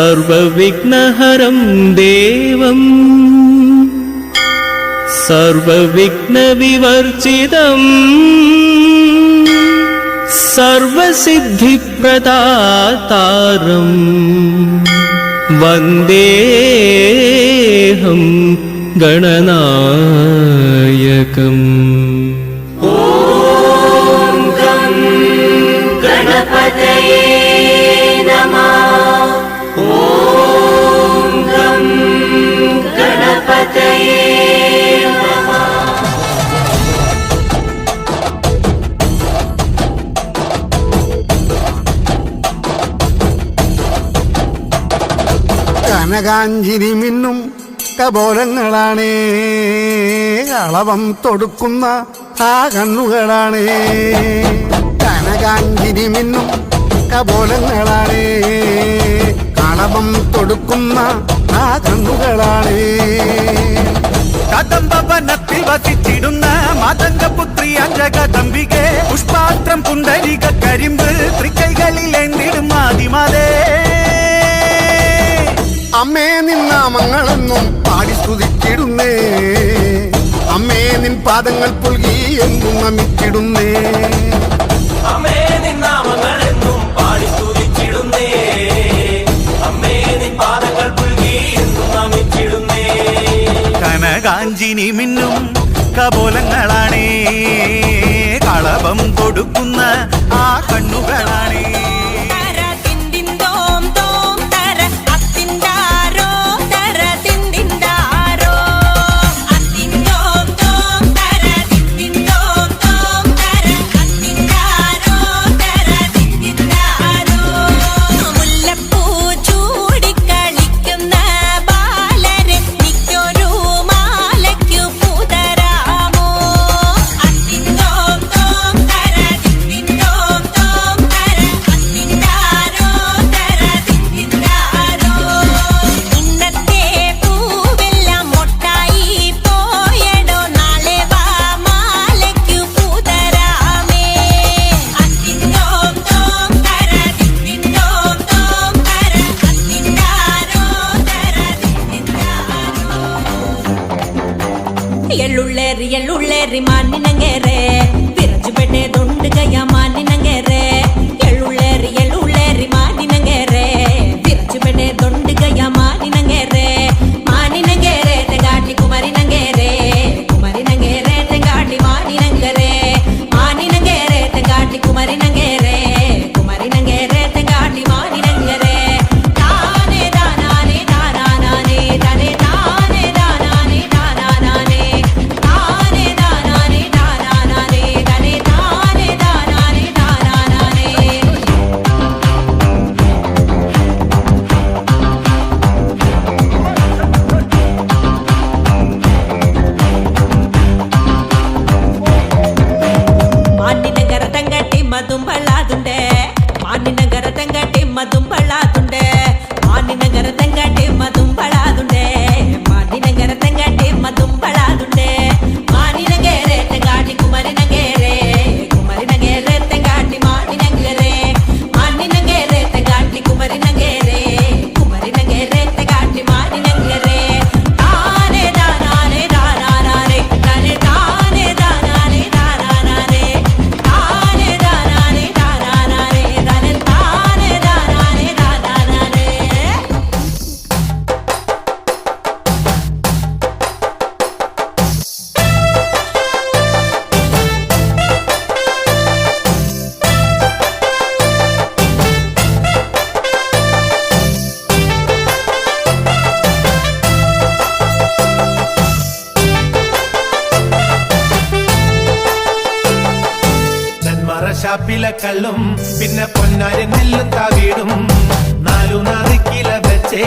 सर्वविघ्नहरं देवम्। सर्वविघ्नविवर्जितम्। सर्वसिद्धिप्रदातारम्। वन्देऽहं गणनायकम्। കാഞ്ചിരി മിന്നും കബോലങ്ങളാണേ അളവം തൊടുക്കുന്ന ആ കണ്ണുകളാണേ. കനകാഞ്ചിരി മിന്നും കബോലങ്ങളാണേ അളവം തൊടുക്കുന്ന ആ കണ്ണുകളാണേ. കദംബവനത്തിൽ വസിച്ചിടുന്ന മാതംഗപുത്രി അഞ്ചകദംബികെ പുഷ്പാത്രം പുണ്ടരിക കരിമ്പ് തൃക്കൈകളിൽ എന്തിടും ആദിമാതേ. അമ്മേ പാടി അമ്മേ നിൻ പാദങ്ങൾ എന്നും അമ്മേ പാടി സ്തുതിച്ചിടുന്നേ. അമ്മേ നിൻ പാദങ്ങൾ പുൽകി എന്നും നമിച്ചിടുന്നേ. കനകാഞ്ചിനി മിന്നും കപോലങ്ങളാണേ. കളപം കൊടുക്കുന്ന ರಿಯಲ್ ಉಳ್ಳೇರಿ ಮಾನಿನಂಗೇರೆ ತಿರಜು ಬೆಟ್ಟೆ ದೊಂಡು ಗಯ ಮಾನಿನ காதும் பண் പിലക്കള്ളും പിന്നെ പൊന്നാരി നെല്ലും താവീടും നാലു നാല് കില വെച്ചേ.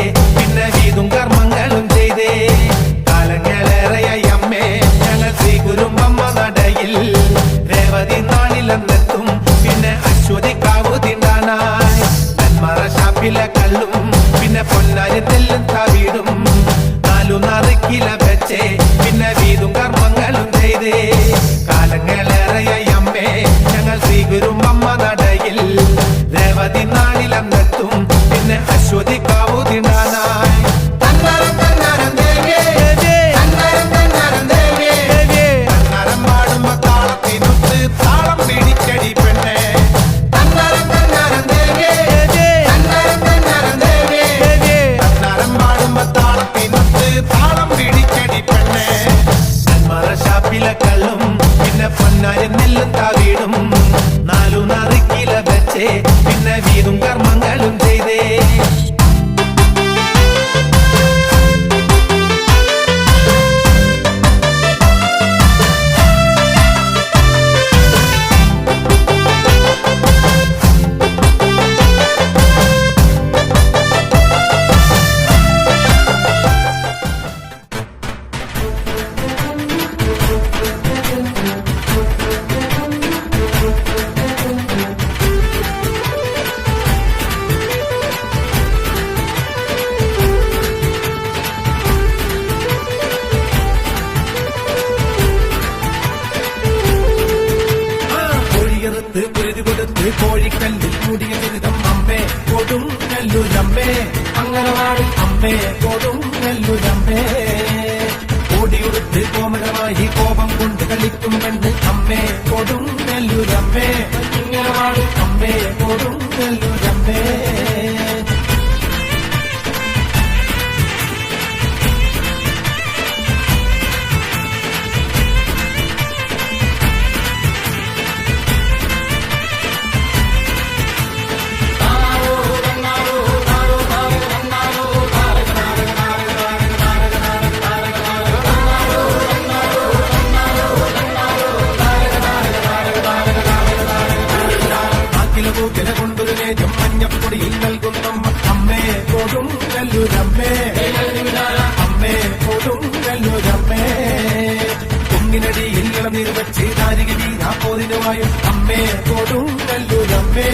സീതാരികി ഞാൻ പോതിനുമായും അമ്മേ കൊടും നല്ലൂരമ്മേ.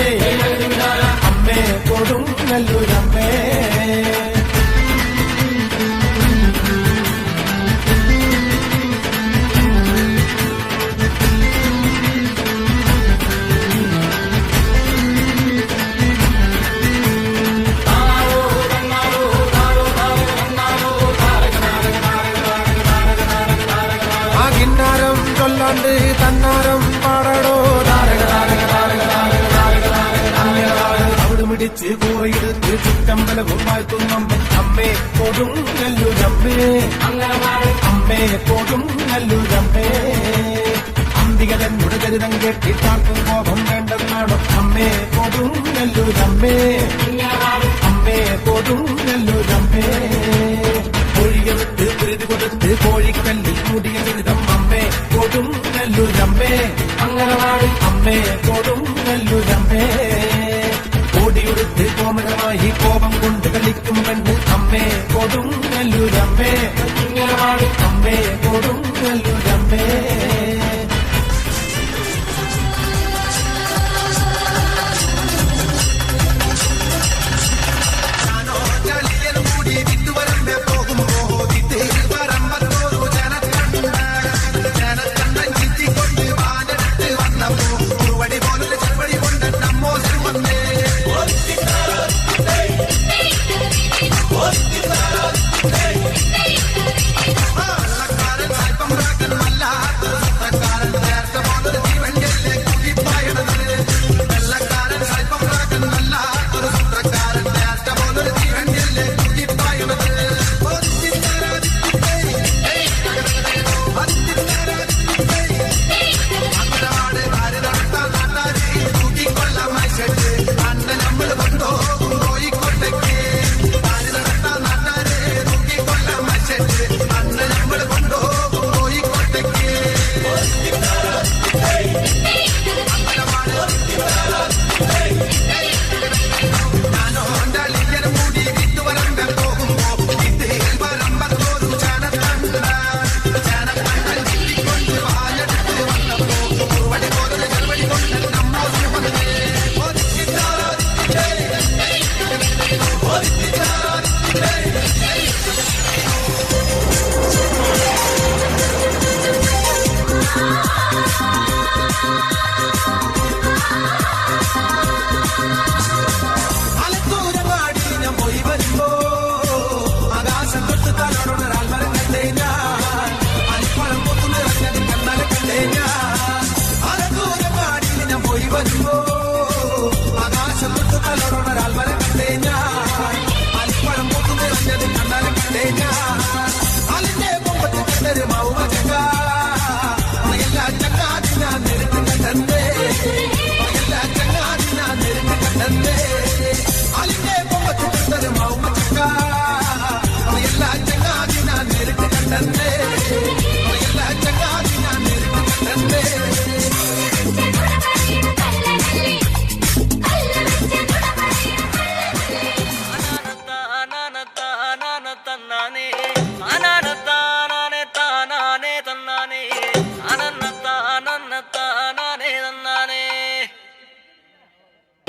അമ്മേ കൊടും നല്ലൂരമ്മേ. കണ്ട് തന്നാരം പാടടോ. താരക താരക താരക താരക താരക താരക താരക താരക അവിടെ മിടിച്ച് കൂറയെടുത്ത് ചുറ്റമ്പലവും വാഴ്ത്തുന്നമ്പൻ അമ്മേ കൊടുങ്ങല്ലുരമ്മേ അമ്മേ കൊടുങ്ങല്ലുരമ്മേ അന്തിക തന്നോട് ചരിതം കെട്ടിത്താർക്കും കോപം വേണ്ടെന്നാണോ? അമ്മേ കൊടുങ്ങല്ലുരമ്മേ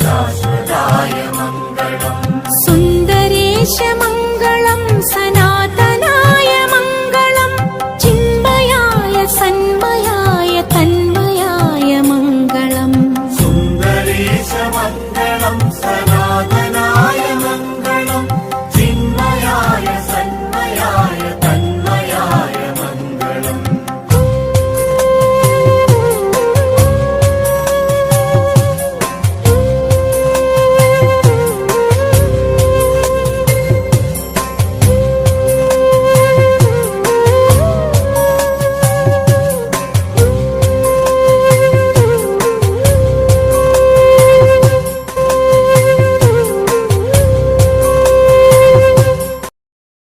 那是大爷